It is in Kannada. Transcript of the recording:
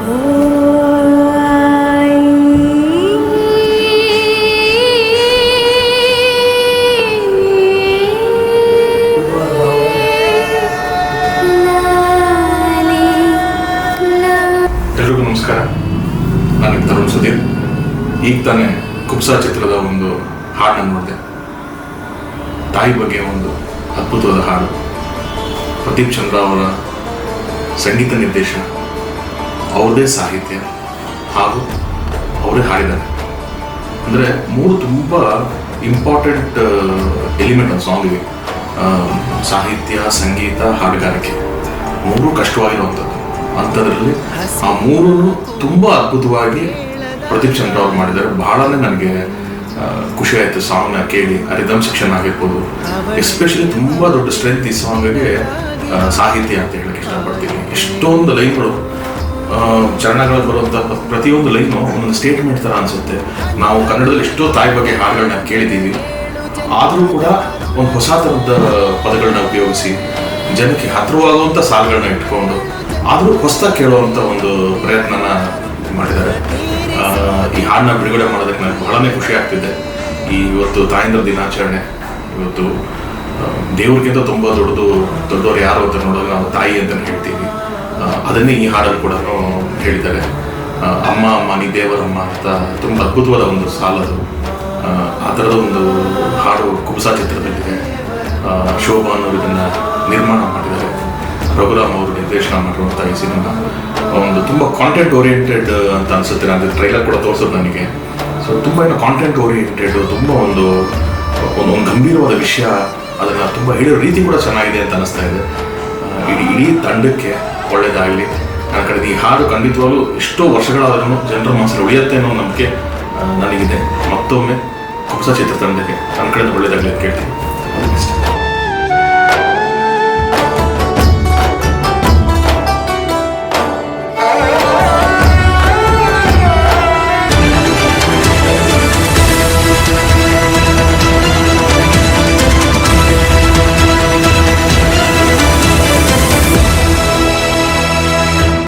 ಎಲ್ರಿಗೂ ನಮಸ್ಕಾರ. ನಾನು ತರುಣ್ ಸುಧೀರ್. ಈಗ ತಾನೇ ಕುಬ್ಸಾ ಚಿತ್ರದ ಒಂದು ಹಾಡನ್ನು ನೋಡಿದೆ. ತಾಯಿ ಬಗ್ಗೆ ಒಂದು ಅದ್ಭುತವಾದ ಹಾಡು. ಪ್ರದೀಪ್ ಚಂದ್ರ ಅವರ ಸಂಗೀತ ನಿರ್ದೇಶನ. ಅವ್ರದೇ ಸಾಹಿತ್ಯ ಹಾಗೂ ಅವರೇ ಹಾಡಿದ್ದಾರೆ. ಅಂದರೆ ಮೂರು ತುಂಬ ಇಂಪಾರ್ಟೆಂಟ್ ಎಲಿಮೆಂಟ್ ಒಂದು ಸಾಂಗಿಗೆ ಸಾಹಿತ್ಯ, ಸಂಗೀತ, ಹಾಡುಗಾರಿಕೆ. ಮೂರು ಕಷ್ಟವಾಗಿರುವಂಥದ್ದು. ಅಂಥದ್ರಲ್ಲಿ ಆ ಮೂರೂ ತುಂಬ ಅದ್ಭುತವಾಗಿ ಪ್ರದೀಪ್ ಚಂದ್ರ ಅವ್ರು ಮಾಡಿದ್ದಾರೆ. ಬಹಳನೇ ನನಗೆ ಖುಷಿ ಆಯಿತು ಸಾಂಗ್ನ ಕೇಳಿ. ರಿದಮ್ ಸೆಕ್ಷನ್ ಆಗಿರ್ಬೋದು. ಎಸ್ಪೆಷಲಿ ತುಂಬ ದೊಡ್ಡ ಸ್ಟ್ರೆಂತ್ ಈ ಸಾಂಗ್ಗೆ ಸಾಹಿತ್ಯ ಅಂತ ಹೇಳಕ್ಕೆ ಇಷ್ಟಪಡ್ತೀನಿ. ಎಷ್ಟೊಂದು ಲೈನ್ಗಳು ಚರಣಗಳಲ್ಲಿ ಬರುವಂಥ ಪ್ರ- ಪ್ರತಿಯೊಂದು ಲೈನು ಒಂದೊಂದು ಸ್ಟೇಟ್ಮೆಂಟ್ ಥರ ಅನಿಸುತ್ತೆ. ನಾವು ಕನ್ನಡದಲ್ಲಿ ಎಷ್ಟೋ ತಾಯಿ ಬಗ್ಗೆ ಹಾಡುಗಳನ್ನ ಕೇಳಿದ್ದೀವಿ. ಆದರೂ ಕೂಡ ಒಂದು ಹೊಸ ಥರದ ಪದಗಳನ್ನ ಉಪಯೋಗಿಸಿ, ಜನಕ್ಕೆ ಹತ್ತಿರವಾಗುವಂಥ ಸಾಲುಗಳನ್ನ ಇಟ್ಕೊಂಡು, ಆದರೂ ಹೊಸದಾಗಿ ಕೇಳುವಂಥ ಒಂದು ಪ್ರಯತ್ನನ ಮಾಡಿದ್ದಾರೆ. ಈ ಹಾಡನ್ನ ಬಿಡುಗಡೆ ಮಾಡೋದಕ್ಕೆ ನನಗೆ ಬಹಳನೇ ಖುಷಿ ಆಗ್ತಿದೆ. ಈ ಇವತ್ತು ತಾಯಂದ್ರ ದಿನಾಚರಣೆ, ಇವತ್ತು ದೇವ್ರಿಗಿಂತ ತುಂಬ ದೊಡ್ಡದು, ದೊಡ್ಡವರು ಯಾರು ಅಂತ ನೋಡೋದು ನಾವು ತಾಯಿ ಅಂತಲೇ ಹೇಳ್ತೀವಿ. ಅದನ್ನೇ ಈ ಹಾಡಲ್ಲಿ ಕೂಡ ಹೇಳಿದ್ದಾರೆ. ಅಮ್ಮ ಅಮ್ಮ ನೀ ದೇವರಮ್ಮ ಅಂತ ತುಂಬ ಅದ್ಭುತವಾದ ಒಂದು ಸಾಲದು ಆ, ಥರದ ಒಂದು ಹಾಡು ಕುಬ್ಸಾ ಚಿತ್ರದಲ್ಲಿದೆ. ಶೋಭಾ ಅನ್ನೋರು ಇದನ್ನು ನಿರ್ಮಾಣ ಮಾಡಿದ್ದಾರೆ. ರಘುರಾಮ್ ಅವರು ನಿರ್ದೇಶನ ಮಾಡಿರುವಂಥ ಈ ಸಿನಿಮಾ. ಒಂದು ತುಂಬ ಕಾಂಟೆಂಟ್ ಓರಿಯೆಂಟೆಡ್ ಅಂತ ಅನಿಸುತ್ತೆ. ಅಂದರೆ ಟ್ರೈಲರ್ ಕೂಡ ತೋರಿಸೋದು ನನಗೆ. ಸೊ ತುಂಬ ಏನು ಕಾಂಟೆಂಟ್ ಓರಿಯೆಂಟೆಡ್ ತುಂಬ ಒಂದು ಒಂದು ಗಂಭೀರವಾದ ವಿಷಯ ಅದನ್ನು ತುಂಬ ಹೇಳೋ ರೀತಿ ಕೂಡ ಚೆನ್ನಾಗಿದೆ ಅಂತ ಅನಿಸ್ತಾ ಇದೆ. ಇಡೀ ತಂಡಕ್ಕೆ ಒಳ್ಳೆಯದಾಗಲಿ ನನ್ನ ಕಡೆ ಈ ಹಾಡು ಖಂಡಿತವಾಗ್ಲೂ ಎಷ್ಟೋ ವರ್ಷಗಳಾದರೂ ಜನರ ಮನಸ್ಸಲ್ಲಿ ಉಳಿಯುತ್ತೆ ಅನ್ನೋ ನಂಬಿಕೆ ನನಗಿದೆ ಮತ್ತೊಮ್ಮೆ ಕಪ್ಸ ಚಿತ್ರ ತಂಡಕ್ಕೆ ನನ್ನ ಕಡೆಯಿಂದ ಒಳ್ಳೆಯದಾಗಲಿ ಅಂತ ಕೇಳ್ತೀನಿ.